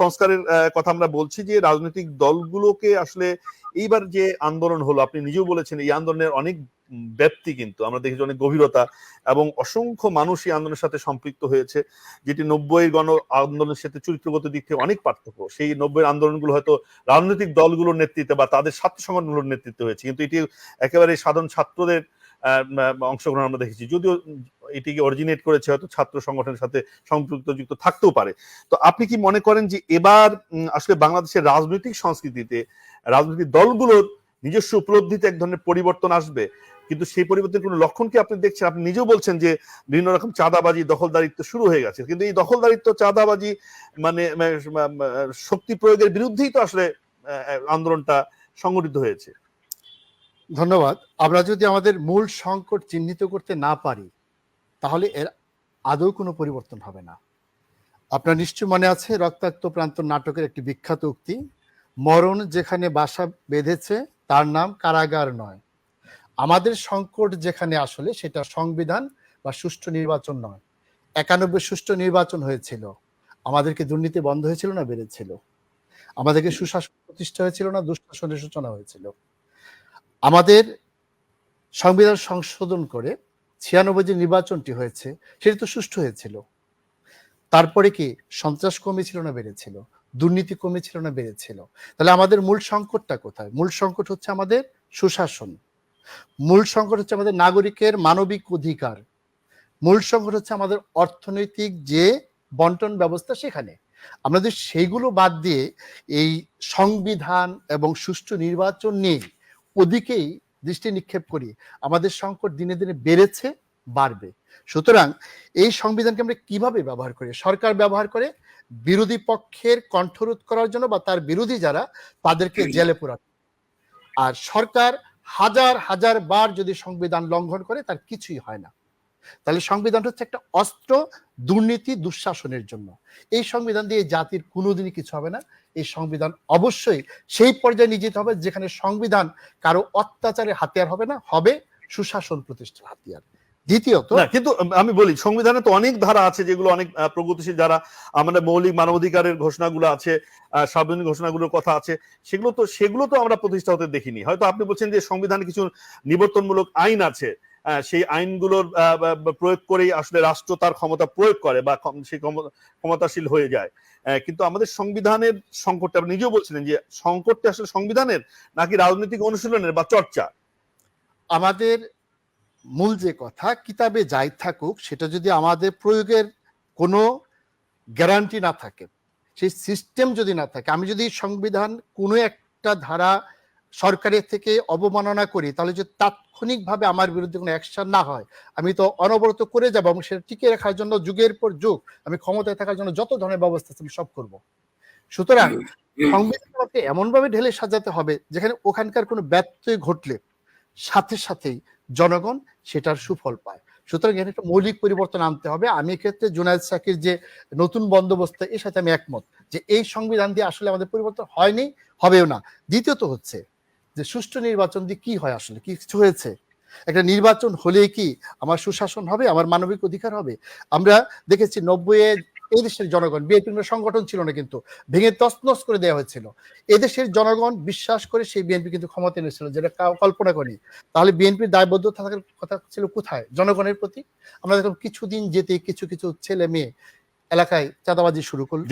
সংস্কারের কথা আমরা বলছি যে রাজনৈতিক দলগুলোকে আসলে এইবার যে আন্দোলন হলো, আপনি নিজেও বলেছেন এই আন্দোলনের অনেক ব্যাপ্তি কিন্তু, আমরা দেখেছি অনেক গভীরতা এবং অসংখ্য মানুষ এই আন্দোলনের সাথে সম্পৃক্ত হয়েছে, যেটি নব্বই গণ আন্দোলনের সাথে চরিত্রগত দিক থেকে অনেক পার্থক্য। সেই নব্বই আন্দোলনগুলো হয়তো রাজনৈতিক দলগুলোর নেতৃত্বে বা তাদের ছাত্র সংগঠনগুলোর নেতৃত্বে হয়েছে, কিন্তু এটি একেবারে সাধারণ ছাত্রদের অংশগ্রহণ আমরা দেখেছি। যদিও এটিকে অরিজিনেট করেছে হয়তো ছাত্র সংগঠনের সাথে সম্পৃক্ত যুক্ত থাকতেও পারে। তো আপনি কি মনে করেন যে এবার আসলে বাংলাদেশের রাজনৈতিক সংস্কৃতিতে রাজনৈতিক দলগুলোর নিজস্ব উপলব্ধিতে এক ধরনের পরিবর্তন আসবে? কিন্তু সেই পরিবর্তনের কোনো লক্ষণ কি আপনি দেখছেন? আপনি নিজেও বলছেন যে বিভিন্ন রকম চাঁদাবাজি দখলদারিত্ব শুরু হয়ে গেছে। কিন্তু এই দখলদারিত্ব চাঁদাবাজি মানে, শক্তি প্রয়োগের বিরুদ্ধেই তো আসলে আন্দোলনটা সংগঠিত হয়েছে। ধন্যবাদ। আমরা যদি আমাদের মূল সংকট চিহ্নিত করতে না পারি তাহলে এর আদৌ কোনো পরিবর্তন হবে না। আপনার নিশ্চয় মনে আছে, রক্তাক্ত প্রান্ত নাটকের একটি বিখ্যাত উক্তি, মরণ যেখানে বাসা বেঁধেছে, তার নাম কারাগার নয়। আমাদের সংকট যেখানে আসলে, সেটা সংবিধান বা সুষ্ঠু নির্বাচন নয়। একানব্বই সুষ্ঠু নির্বাচন হয়েছিল। আমাদেরকে দুর্নীতি বন্ধ হয়েছিল না, বেড়েছিল। আমাদেরকে সুশাসন প্রতিষ্ঠা হয়েছিল না, দুঃশাসনের সূচনা হয়েছিল। আমাদের সংবিধান সংশোধন করে ছিয়ানব্বই যে নির্বাচনটি হয়েছে, সেটি তো সুষ্ঠু হয়েছিল। তারপরে কি সন্ত্রাস কমেছিল না বেড়েছিল? দুর্নীতি কমেছিল না বেড়েছিল? তাহলে আমাদের মূল সংকটটা কোথায়? মূল সংকট হচ্ছে আমাদের সুশাসন। মূল সংকট হচ্ছে আমাদের নাগরিকের মানবিক অধিকার। মূল সংকট হচ্ছে আমাদের অর্থনৈতিক যে বন্টন ব্যবস্থা সেখানে। আমরা যদি সেইগুলো বাদ দিয়ে এই সংবিধান এবং সুষ্ঠু নির্বাচন নিয়ে ওদিকেই দৃষ্টি নিক্ষেপ করি আমাদের সংকট দিনে দিনে বেড়েছে বাড়বে। সুতরাং এই সংবিধানকে আমরা কীভাবে ব্যবহার করি? সরকার ব্যবহার করে বিরোধী পক্ষের কণ্ঠরোধ করার জন্য বা তার বিরোধী যারা তাদেরকে জেলে পোড়াতে আর সরকার হাজার হাজার বার যদি সংবিধান লঙ্ঘন করে তার কিছুই হয় না। তাহলে সংবিধান হচ্ছে একটা অস্ত্র দুর্নীতি দুঃশাসনের জন্য। এই সংবিধান দিয়ে জাতির কোনোদিনই কিছু হবে না। এই সংবিধান অবশ্যই সেই পর্যায়ে নিয়ে যেতে হবে যেখানে সংবিধান কারও অত্যাচারের হাতিয়ার হবে না, হবে সুশাসন প্রতিষ্ঠার হাতিয়ার। দ্বিতীয়ত কিন্তু আমি বলি, সংবিধানে তো অনেক ধারা আছে যেগুলো অনেক প্রগতিশীল যারা আমাদের মৌলিক মানবাধিকারের ঘোষণাগুলো আছে সার্বজনীন ঘোষণাগুলোর কথা আছে। সেগুলো তো সেগুলো তো আমরা প্রতিষ্ঠা হতে দেখিনি। হয়তো আপনি বলছেন যে সংবিধানে কিছু নিবর্তনমূলক আইন আছে। সেই আইনগুলোর প্রয়োগ করেই আসলে রাষ্ট্র তার ক্ষমতা প্রয়োগ করে বা সেই ক্ষম- ক্ষমতাশীল হয়ে যায়। কিন্তু আমাদের সংবিধানের সংকটটা আপনি নিজেও বলছিলেন যে সংকটটা আসলে সংবিধানের নাকি রাজনৈতিক অনুশীলনের বা চর্চা? আমাদের মূল যে কথা, কিতাবে যাই থাকুক, সেটা যদি আমাদের প্রয়োগের কোনো গ্যারান্টি না থাকে, সেই সিস্টেম যদি না থাকে, আমি যদি সংবিধান কোনো একটা ধারা সরকারের থেকে অবমাননা করি তাহলে যদি তাৎক্ষণিকভাবে আমার বিরুদ্ধে কোনো অ্যাকশন না হয় আমি তো অনবরত করে যাব এবং সেটা টিকে রাখার জন্য যুগের পর যুগ আমি ক্ষমতায় থাকার জন্য যত ধরনের ব্যবস্থা আছে আমি সব করব। সুতরাং সংবিধানকে এমনভাবে ঢেলে সাজাতে হবে যেখানে ওখানকার কোনো ব্যত্যয় ঘটলে সাথে সাথেই জনগণ সেটার সুফল পায়। সুতরাং এখানে একটা মৌলিক পরিবর্তন আনতে হবে। আমি এক্ষেত্রে জুনায়দ সাকির যে নতুন বন্দোবস্ত এর সাথে আমি একমত যে এই সংবিধান দিয়ে আসলে আমাদের পরিবর্তন হয়নি হবেও না। দ্বিতীয়ত হচ্ছে যে সুষ্ঠু নির্বাচন দিয়ে কি হয় আসলে? কি কিছু হয়েছে? একটা নির্বাচন হলে কি আমার সুশাসন হবে? আমার মানবিক অধিকার হবে? আমরা দেখেছি নব্বইয়ে এই দেশের জনগণ, বিএনপি সংগঠন ছিল না কিন্তু ভেঙে তছনছ করে দেওয়া হয়েছিল। এদেশের জনগণ বিশ্বাস করে সেই বিএনপি কিন্তু ক্ষমতা এনেছিল যেটা কল্পনা করি। তাহলে বিএনপির দায়বদ্ধ থাকার কথা ছিল কোথায়? জনগণের প্রতি? আমরা দেখলাম কিছুদিন যেতে কিছু কিছু ছেলে মেয়ে এলাকায় চাঁদাবাজি শুরু করল।